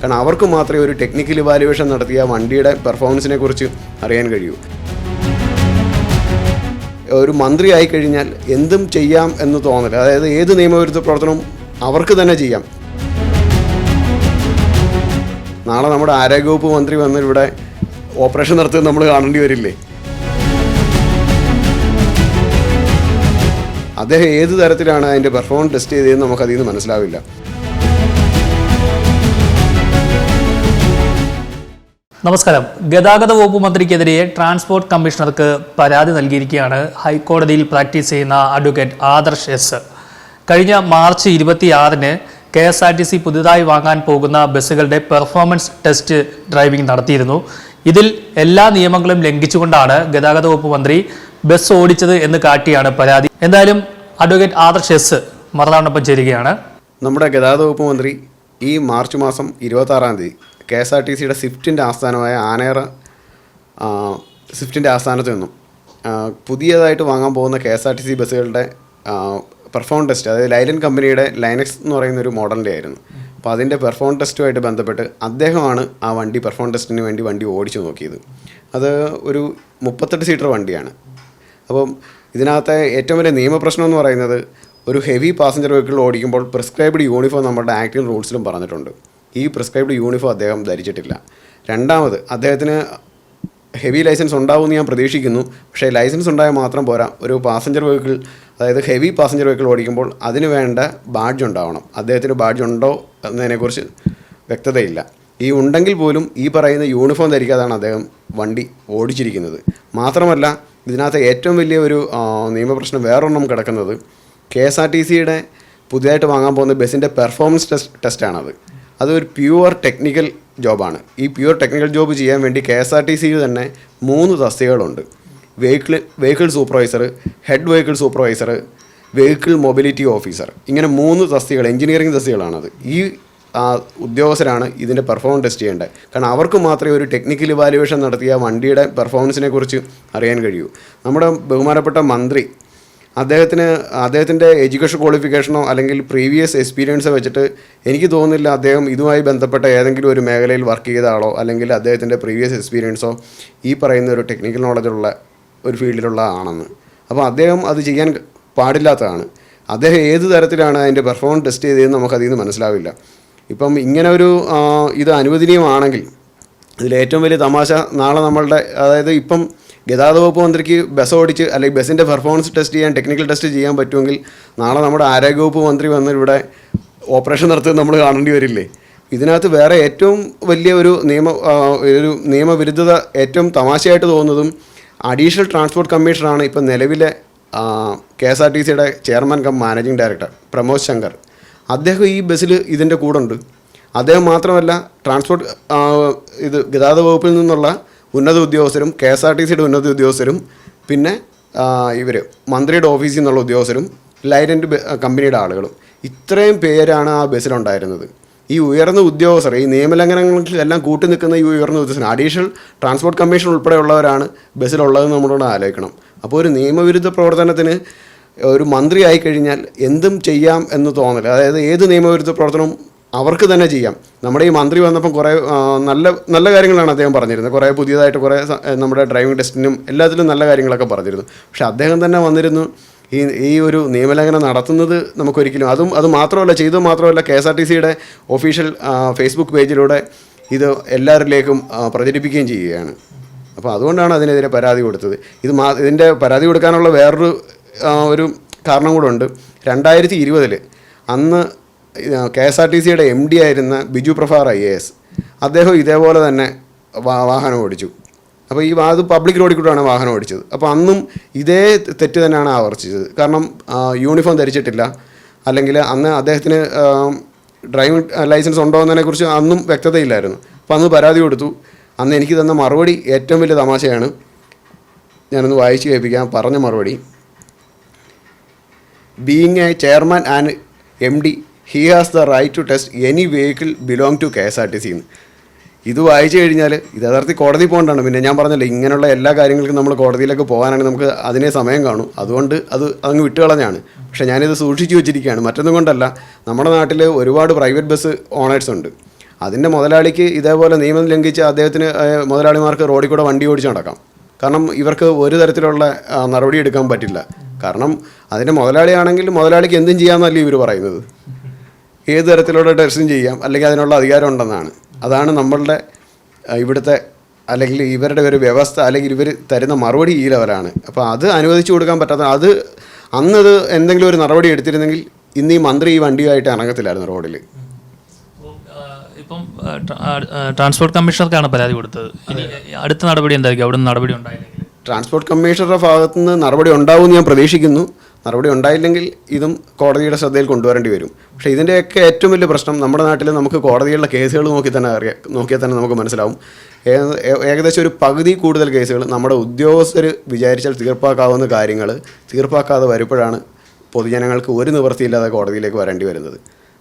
കാരണം അവർക്ക് മാത്രമേ ഒരു ടെക്നിക്കൽ ഇവാലുവേഷൻ നടത്തിയ വണ്ടിയുടെ പെർഫോമൻസിനെ കുറിച്ച് അറിയാൻ കഴിയൂ. ഒരു മന്ത്രി ആയിക്കഴിഞ്ഞാൽ എന്തും ചെയ്യാം എന്ന് തോന്നൽ അതായത് ഏത് നിയമവിരുദ്ധ പ്രവർത്തനവും അവർക്ക് തന്നെ ചെയ്യാം. നാളെ നമ്മുടെ ആരോഗ്യവകുപ്പ് മന്ത്രി വന്ന് ഇവിടെ ഓപ്പറേഷൻ നടത്തുന്നത് നമ്മൾ കാണേണ്ടി വരില്ലേ? അദ്ദേഹം ഏത് തരത്തിലാണ് അതിന്റെ പെർഫോമൻസ് ടെസ്റ്റ് ചെയ്തതെന്ന് നമുക്കതിൽ നിന്ന് മനസ്സിലാവില്ല. നമസ്കാരം. ഗതാഗത വകുപ്പ് മന്ത്രിക്കെതിരെ ട്രാൻസ്പോർട്ട് കമ്മീഷണർക്ക് പരാതി നൽകിയിരിക്കുകയാണ് ഹൈക്കോടതിയിൽ പ്രാക്ടീസ് ചെയ്യുന്ന അഡ്വക്കേറ്റ് ആദർശ് എസ്. കഴിഞ്ഞ മാർച്ച് ഇരുപത്തിയാറിന് K S R T C പുതുതായി വാങ്ങാൻ പോകുന്ന ബസ്സുകളുടെ പെർഫോമൻസ് ടെസ്റ്റ് ഡ്രൈവിംഗ് നടത്തിയിരുന്നു. ഇതിൽ എല്ലാ നിയമങ്ങളും ലംഘിച്ചുകൊണ്ടാണ് ഗതാഗത വകുപ്പ് മന്ത്രി ബസ് ഓടിച്ചത് എന്ന് കാട്ടിയാണ് പരാതി. എന്തായാലും അഡ്വക്കേറ്റ് ആദർശ് എസ് മറുനാടിനൊപ്പം ചേരുകയാണ്. നമ്മുടെ ഗതാഗത വകുപ്പ് മന്ത്രി ഈ മാർച്ച് മാസം ഇരുപത്തി ആറാം തീയതി കെ എസ് ആർ ടി സിയുടെ സ്വിഫ്റ്റിന്റെ ആസ്ഥാനമായ ആനേറ സ്വിഫ്റ്റിന്റെ ആസ്ഥാനത്ത് നിന്നും പുതിയതായിട്ട് വാങ്ങാൻ പോകുന്ന K S R T C ബസ്സുകളുടെ പെർഫോം ടെസ്റ്റ് അതായത് ലൈലൻ കമ്പനിയുടെ ലൈനക്സ് എന്ന് പറയുന്ന ഒരു മോഡലിന്റെ ആയിരുന്നു. അപ്പോൾ അതിന്റെ പെർഫോം ടെസ്റ്റുമായിട്ട് ബന്ധപ്പെട്ട് അദ്ദേഹമാണ് ആ വണ്ടി പെർഫോം ടെസ്റ്റിന് വേണ്ടി വണ്ടി ഓടിച്ചു നോക്കിയത്. അത് ഒരു മുപ്പത്തെട്ട് സീറ്റർ വണ്ടിയാണ്. അപ്പം ഇതിനകത്തെ ഏറ്റവും വലിയ നിയമപ്രശ്നം എന്ന് പറയുന്നത് ഒരു ഹെവി പാസഞ്ചർ വെഹിക്കിൾ ഓടിക്കുമ്പോൾ പ്രിസ്ക്രൈബ്ഡ് യൂണിഫോം നമ്മുടെ ആക്ടിംഗ് റൂൾസിലും പറഞ്ഞിട്ടുണ്ട്. ഈ പ്രിസ്ക്രൈബ്ഡ് യൂണിഫോം അദ്ദേഹം ധരിച്ചിട്ടില്ല. രണ്ടാമത് അദ്ദേഹത്തിന് ഹെവി ലൈസൻസ് ഉണ്ടാവുമെന്ന് ഞാൻ പ്രതീക്ഷിക്കുന്നു. പക്ഷേ ലൈസൻസ് ഉണ്ടായാൽ മാത്രം പോരാ. ഒരു പാസഞ്ചർ വെഹിക്കിൾ അതായത് ഹെവി പാസഞ്ചർ വെഹിക്കിൾ ഓടിക്കുമ്പോൾ അതിന് വേണ്ട ബാഡ്ജ് ഉണ്ടാവണം. അദ്ദേഹത്തിന് ബാഡ്ജ് ഉണ്ടോ എന്നതിനെക്കുറിച്ച് വ്യക്തതയില്ല. ഈ ഉണ്ടെങ്കിൽ പോലും ഈ പറയുന്ന യൂണിഫോം ധരിക്കാതാണ് അദ്ദേഹം വണ്ടി ഓടിച്ചിരിക്കുന്നത്. മാത്രമല്ല ഇതിനകത്ത് ഏറ്റവും വലിയ ഒരു നിയമപ്രശ്നം വേറൊന്നും കിടക്കുന്നത് കെ എസ് ആർ ടി സിയുടെ പുതിയതായിട്ട് വാങ്ങാൻ പോകുന്ന ബസ്സിന്റെ പെർഫോമൻസ് ടെസ്റ്റ് ടെസ്റ്റാണത് അതൊരു പ്യുവർ ടെക്നിക്കൽ ജോബാണ്. ഈ പ്യുവർ ടെക്നിക്കൽ ജോബ് ചെയ്യാൻ വേണ്ടി കെ എസ് ആർ ടി സിയിൽ തന്നെ മൂന്ന് തസ്തികകളുണ്ട്. Vehicle vehicle supervisor head vehicle supervisor vehicle mobility officer ഇങ്ങനെ മൂന്ന് തസ്തികൾ എഞ്ചിനീയറിംഗ് തസ്തികളാണത് ഈ ഉദ്യോഗസ്ഥരാണ് ഇതിന്റെ പെർഫോമൻസ് ടെസ്റ്റ് ചെയ്യേണ്ടത്. കാരണം അവർക്ക് മാത്രമേ ഒരു ടെക്നിക്കൽ ഇവാലുവേഷൻ നടത്തിയ വണ്ടിയുടെ പെർഫോമൻസിനെ കുറിച്ച് അറിയാൻ കഴിയൂ. നമ്മുടെ ബഹുമാനപ്പെട്ട മന്ത്രി അദ്ദേഹത്തിന് അദ്ദേഹത്തിന്റെ എഡ്യൂക്കേഷൻ ക്വാളിഫിക്കേഷനോ അല്ലെങ്കിൽ പ്രീവിയസ് എക്സ്പീരിയൻസോ വെച്ചിട്ട് എനിക്ക് തോന്നുന്നില്ല അദ്ദേഹം ഇതുമായി ബന്ധപ്പെട്ട ഏതെങ്കിലും ഒരു മേഖലയിൽ വർക്ക് ചെയ്ത ആളോ അല്ലെങ്കിൽ അദ്ദേഹത്തിന്റെ പ്രീവിയസ് എക്സ്പീരിയൻസോ ഈ പറയുന്ന ഒരു ടെക്നിക്കൽ നോളജുള്ള ഒരു ഫീൽഡിലുള്ള ആണെന്ന് അപ്പോൾ അദ്ദേഹം അത് ചെയ്യാൻ പാടില്ലാത്തതാണ്. അദ്ദേഹം ഏത് തരത്തിലാണ് അതിന്റെ പെർഫോമൻസ് ടെസ്റ്റ് ചെയ്തതെന്ന് നമുക്ക് അതിൽ നിന്ന് മനസ്സിലാവില്ല. ഇപ്പം ഇങ്ങനെ ഒരു ഇത് അനുവദനീയമാണെങ്കിൽ ഇതിൽ ഏറ്റവും വലിയ തമാശ നാളെ നമ്മളുടെ അതായത് ഇപ്പം ഗതാഗത വകുപ്പ് മന്ത്രിക്ക് ബസ് ഓടിച്ച് അല്ലെങ്കിൽ ബസ്സിന്റെ പെർഫോമൻസ് ടെസ്റ്റ് ചെയ്യാൻ ടെക്നിക്കൽ ടെസ്റ്റ് ചെയ്യാൻ പറ്റുമെങ്കിൽ നാളെ നമ്മുടെ ആരോഗ്യവകുപ്പ് മന്ത്രി വന്ന് ഇവിടെ ഓപ്പറേഷൻ നടത്തുന്നത് നമ്മൾ കാണേണ്ടി വരില്ലേ? ഇതിനകത്ത് വേറെ ഏറ്റവും വലിയ ഒരു നിയമ ഒരു നിയമവിരുദ്ധത ഏറ്റവും തമാശയായിട്ട് തോന്നുന്നതും അഡീഷണൽ ട്രാൻസ്പോർട്ട് കമ്മീഷണറാണ് ഇപ്പം നിലവിലെ കെ എസ് ആർ ടി സിയുടെ chairman cum managing director Pramod Shankar. അദ്ദേഹം ഈ ബസ്സിൽ ഇതിന്റെ കൂടെ ഉണ്ട്. അദ്ദേഹം മാത്രമല്ല ട്രാൻസ്പോർട്ട് ഇത് ഗതാഗത വകുപ്പിൽ നിന്നുള്ള ഉന്നത ഉദ്യോഗസ്ഥരും കെ എസ് ആർ ടി സിയുടെ ഉന്നത ഉദ്യോഗസ്ഥരും പിന്നെ ഇവർ മന്ത്രിയുടെ ഓഫീസിൽ നിന്നുള്ള ഉദ്യോഗസ്ഥരും ലൈനന്റ് കമ്പനിയുടെ ആളുകളും. ഇത്രയും പേരാണ് ആ ബസ്സിലുണ്ടായിരുന്നത്. ഈ ഉയർന്ന ഉദ്യോഗസ്ഥർ ഈ നിയമലംഘനങ്ങളിലെല്ലാം കൂട്ടി നിൽക്കുന്ന ഈ ഉയർന്ന ഉദ്യോഗസ്ഥർ അഡീഷണൽ ട്രാൻസ്പോർട്ട് കമ്മീഷൻ ഉൾപ്പെടെയുള്ളവരാണ് ബസ്സിലുള്ളതെന്ന് നമ്മളോട് ആലോചിക്കണം. അപ്പോൾ ഒരു നിയമവിരുദ്ധ പ്രവർത്തനത്തിന് ഒരു മന്ത്രി ആയിക്കഴിഞ്ഞാൽ എന്തും ചെയ്യാം എന്ന് തോന്നൽ അതായത് ഏത് നിയമവിരുദ്ധ പ്രവർത്തനവും അവർക്ക് തന്നെ ചെയ്യാം. നമ്മുടെ ഈ മന്ത്രി വന്നപ്പം കുറേ നല്ല നല്ല കാര്യങ്ങളാണ് അദ്ദേഹം പറഞ്ഞിരുന്നത്. കുറേ പുതിയതായിട്ട് കുറേ നമ്മുടെ ഡ്രൈവിംഗ് ടെസ്റ്റിനും എല്ലാത്തിലും നല്ല കാര്യങ്ങളൊക്കെ പറഞ്ഞിരുന്നു. പക്ഷെ അദ്ദേഹം തന്നെ വന്നിരുന്നു ഈ ഈ ഒരു നിയമലംഘനം നടത്തുന്നത് നമുക്കൊരിക്കലും അതും അത് മാത്രമല്ല ചെയ്തത് മാത്രമല്ല കെ എസ് ആർ ടി സിയുടെ ഒഫീഷ്യൽ ഫേസ്ബുക്ക് പേജിലൂടെ ഇത് എല്ലാവരിലേക്കും പ്രചരിപ്പിക്കുകയും ചെയ്യുകയാണ്. അപ്പോൾ അതുകൊണ്ടാണ് അതിനെതിരെ പരാതി കൊടുത്തത്. ഇത് മാ ഇതിന്റെ പരാതി കൊടുക്കാനുള്ള വേറൊരു ഒരു കാരണം കൂടെ ഉണ്ട്. രണ്ടായിരത്തി ഇരുപതിൽ അന്ന് കെ എസ് ആർ ടി സിയുടെ എം ഡി ആയിരുന്ന Biju Prabhakar I A S. അദ്ദേഹം ഇതേപോലെ തന്നെ വാഹനം ഓടിച്ചു. അപ്പോൾ ഈ അത് പബ്ലിക് റോഡിൽ കൂടെയാണ് വാഹനം ഓടിച്ചത്. അപ്പോൾ അന്നും ഇതേ തെറ്റ് തന്നെയാണ് ആവർത്തിച്ചത്. കാരണം യൂണിഫോം ധരിച്ചിട്ടില്ല. അല്ലെങ്കിൽ അന്ന് അദ്ദേഹത്തിന് ഡ്രൈവിംഗ് ലൈസൻസ് ഉണ്ടോ എന്നതിനെക്കുറിച്ച് അന്നും വ്യക്തതയില്ലായിരുന്നു. അപ്പോൾ അന്ന് പരാതി കൊടുത്തു. അന്ന് എനിക്ക് തന്ന മറുപടി ഏറ്റവും വലിയ തമാശയാണ്. ഞാനൊന്ന് വായിച്ച് കേൾപ്പിക്കാം. പറഞ്ഞ മറുപടി. Being a chairman and M D he has the right to test any vehicle belong to K S R T സിന്ന് ഇത് വായിച്ചു കഴിഞ്ഞാൽ ഇത് യഥാർത്ഥത്തിൽ കോടതി പോകേണ്ടതാണ്. പിന്നെ ഞാൻ പറഞ്ഞല്ലോ ഇങ്ങനെയുള്ള എല്ലാ കാര്യങ്ങൾക്കും നമ്മൾ കോടതിയിലേക്ക് പോകാനാണെങ്കിൽ നമുക്ക് അതിനെ സമയം കാണും. അതുകൊണ്ട് അത് അങ്ങ് വിട്ടുകളഞ്ഞാണ് പക്ഷേ ഞാനിത് സൂക്ഷിച്ചു വെച്ചിരിക്കുകയാണ്. മറ്റൊന്നും കൊണ്ടല്ല നമ്മുടെ നാട്ടിൽ ഒരുപാട് പ്രൈവറ്റ് ബസ് ഓണേഴ്സ് ഉണ്ട്. അതിന്റെ മുതലാളിക്ക് ഇതേപോലെ നിയമം ലംഘിച്ച് അദ്ദേഹത്തിന് മുതലാളിമാർക്ക് റോഡിൽ കൂടെ വണ്ടി ഓടിച്ചു നടക്കാം. കാരണം ഇവർക്ക് ഒരു തരത്തിലുള്ള നടപടി എടുക്കാൻ പറ്റില്ല. കാരണം അതിന്റെ മുതലാളിയാണെങ്കിൽ മുതലാളിക്ക് എന്തും ചെയ്യാമെന്നല്ലേ ഇവർ പറയുന്നത്. ഏത് തരത്തിലുള്ള ടെസ്റ്റും ചെയ്യാം അല്ലെങ്കിൽ അതിനുള്ള അധികാരം ഉണ്ടെന്നാണ്. അതാണ് നമ്മളുടെ ഇവിടുത്തെ അല്ലെങ്കിൽ ഇവരുടെ ഒരു വ്യവസ്ഥ അല്ലെങ്കിൽ ഇവർ തരുന്ന മറുപടി ഈ ലെവലാണ്. അപ്പോൾ അത് അനുവദിച്ചു കൊടുക്കാൻ പറ്റാത്ത അത് അന്നത് എന്തെങ്കിലും ഒരു നടപടി എടുത്തിരുന്നെങ്കിൽ ഇന്ന് ഈ മന്ത്രി ഈ വണ്ടിയുമായിട്ട് ഇറങ്ങത്തില്ലായിരുന്നു റോഡിൽ. ഇപ്പം ട്രാൻസ്പോർട്ട് കമ്മീഷണർക്കാണ് പരാതി കൊടുത്തത്. അടുത്ത നടപടി എന്തായിരിക്കും? അവിടെ നടപടി ഉണ്ടായില്ലെങ്കിൽ? ട്രാൻസ്പോർട്ട് കമ്മീഷണറുടെ ഭാഗത്തു നിന്ന് നടപടി ഉണ്ടാവുമെന്ന് ഞാൻ പ്രതീക്ഷിക്കുന്നു. നടപടി ഉണ്ടായില്ലെങ്കിൽ ഇതും കോടതിയുടെ ശ്രദ്ധയിൽ കൊണ്ടുവരേണ്ടി വരും. പക്ഷേ ഇതിന്റെയൊക്കെ ഏറ്റവും വലിയ പ്രശ്നം നമ്മുടെ നാട്ടിൽ നമുക്ക് കോടതികളുടെ കേസുകൾ നോക്കി തന്നെ അറിയാം നോക്കിയാൽ തന്നെ നമുക്ക് മനസ്സിലാവും. ഏകദേശം ഒരു പകുതി കൂടുതൽ കേസുകൾ നമ്മുടെ ഉദ്യോഗസ്ഥർ വിചാരിച്ചാൽ തീർപ്പാക്കാവുന്ന കാര്യങ്ങൾ തീർപ്പാക്കാതെ വരുമ്പോഴാണ് പൊതുജനങ്ങൾക്ക് ഒരു നിവൃത്തിയില്ലാതെ കോടതിയിലേക്ക് വരേണ്ടി വരുന്നത്.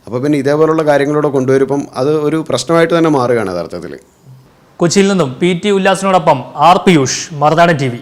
അപ്പോൾ പിന്നെ ഇതേപോലുള്ള കാര്യങ്ങളോട് കൊണ്ടുവരുമ്പം അത് ഒരു പ്രശ്നമായിട്ട് തന്നെ മാറുകയാണ് യഥാർത്ഥത്തിൽ. കൊച്ചിയിൽ നിന്നും P T ഉല്ലാസിനോടൊപ്പം R Piyush Marunadan T V.